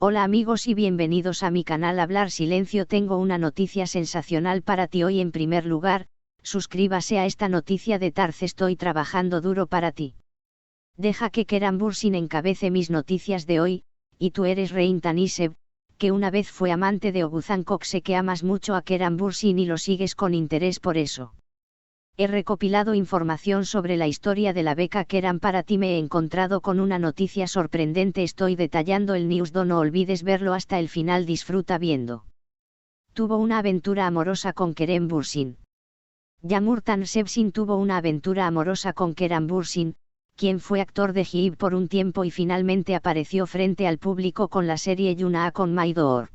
Hola amigos y bienvenidos a mi canal Hablar Silencio. Tengo una noticia sensacional para ti hoy en primer lugar, suscríbase a esta noticia de Tarz estoy trabajando duro para ti. Deja que Keran Bursin encabece mis noticias de hoy, y tú eres Rein Taniseb, que una vez fue amante de Oguzhan sé que amas mucho a Keran Bursin y lo sigues con interés por eso. He recopilado información sobre la historia de la beca que eran para ti. Me he encontrado con una noticia sorprendente. Estoy detallando el news. No olvides verlo hasta el final. Disfruta viendo. Tuvo una aventura amorosa con Kerem Bursin. Yamurtan Sebsin tuvo una aventura amorosa con Kerem Bursin, quien fue actor de Hib por un tiempo y finalmente apareció frente al público con la serie Yuna con Maidoor.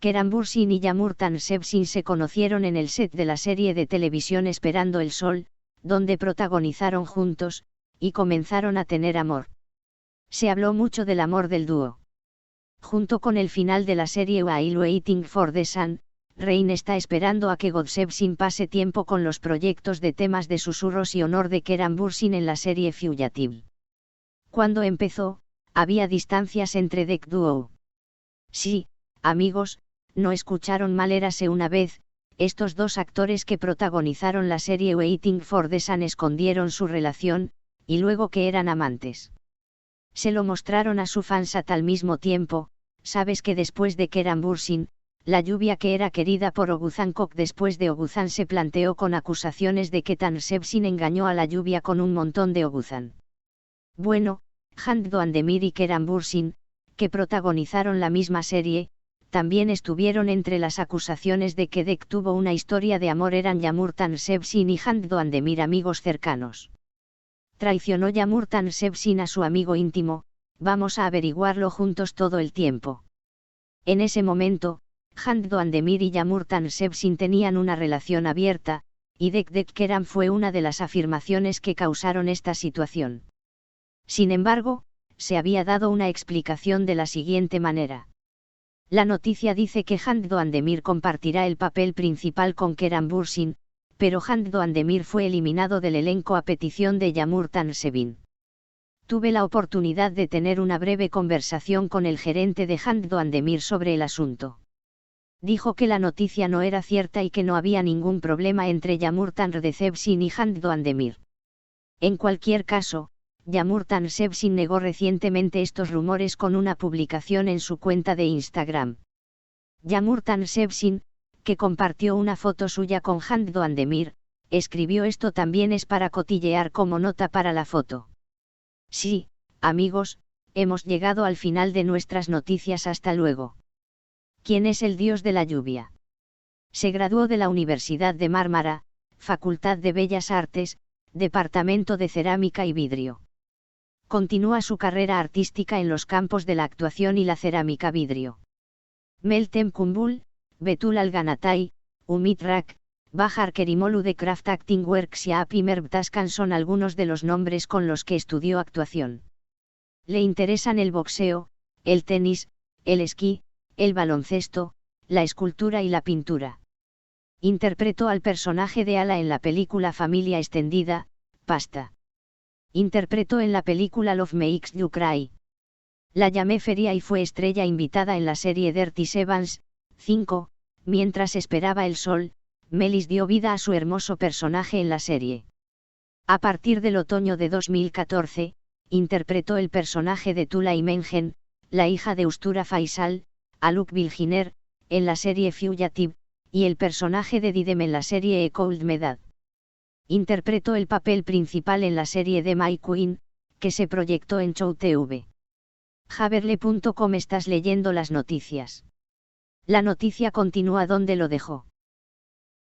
Keran Bursin y Yamurtan Sebsin se conocieron en el set de la serie de televisión Esperando el Sol, donde protagonizaron juntos, y comenzaron a tener amor. Se habló mucho del amor del dúo. Junto con el final de la serie While Waiting for the Sun, Rain está esperando a que Sebsin pase tiempo con los proyectos de temas de susurros y honor de Keran Bursin en la serie Fugitive. Cuando empezó, había distancias entre Deck Duo. Sí, amigos, no escucharon mal érase una vez, estos dos actores que protagonizaron la serie Waiting for the Sun escondieron su relación, y luego que eran amantes. Se lo mostraron a su fansat al mismo tiempo, sabes que después de que eran Bursin, la lluvia que era querida por Oguzhan Kok después de Oguzhan se planteó con acusaciones de que Tan Sebsin engañó a la lluvia con un montón de Oguzhan. Bueno, Hand Doandemir y Keran Bursin, que protagonizaron la misma serie, también estuvieron entre las acusaciones de que Dek tuvo una historia de amor eran Yamurtan Sebsin y Hand Andemir amigos cercanos. Traicionó Yamurtan Sebsin a su amigo íntimo, vamos a averiguarlo juntos todo el tiempo. En ese momento, Hand Andemir y Yamurtan Sebsin tenían una relación abierta, y Dek Dek Keran fue una de las afirmaciones que causaron esta situación. Sin embargo, se había dado una explicación de la siguiente manera. La noticia dice que Hand Andemir compartirá el papel principal con Keran Bursin, pero Hand Andemir fue eliminado del elenco a petición de Yamur Tansevin. Tuve la oportunidad de tener una breve conversación con el gerente de Hand Andemir sobre el asunto. Dijo que la noticia no era cierta y que no había ningún problema entre Yamur Rdecevsin y Hand Andemir. En cualquier caso, Yamurtan Sebsin negó recientemente estos rumores con una publicación en su cuenta de Instagram. Yamurtan Sebsin, que compartió una foto suya con Hand Andemir, escribió esto también es para cotillear como nota para la foto. Sí, amigos, hemos llegado al final de nuestras noticias hasta luego. ¿Quién es el dios de la lluvia? Se graduó de la Universidad de Mármara, Facultad de Bellas Artes, Departamento de Cerámica y Vidrio continúa su carrera artística en los campos de la actuación y la cerámica vidrio. Meltem Kumbul, Betul Alganatai, Umit Rak, Bahar Kerimolu de Craft Acting Works y Api Taskan son algunos de los nombres con los que estudió actuación. Le interesan el boxeo, el tenis, el esquí, el baloncesto, la escultura y la pintura. Interpretó al personaje de Ala en la película Familia Extendida, Pasta interpretó en la película Love Makes You Cry. La llamé Feria y fue estrella invitada en la serie Dirty Sevens, 5, mientras esperaba el sol, Melis dio vida a su hermoso personaje en la serie. A partir del otoño de 2014, interpretó el personaje de Tula Imengen, la hija de Ustura Faisal, Aluk Bilginer, en la serie Fugitive, y el personaje de Didem en la serie A Cold Medad interpretó el papel principal en la serie de My Queen, que se proyectó en Show TV. Javerle.com estás leyendo las noticias. La noticia continúa donde lo dejó.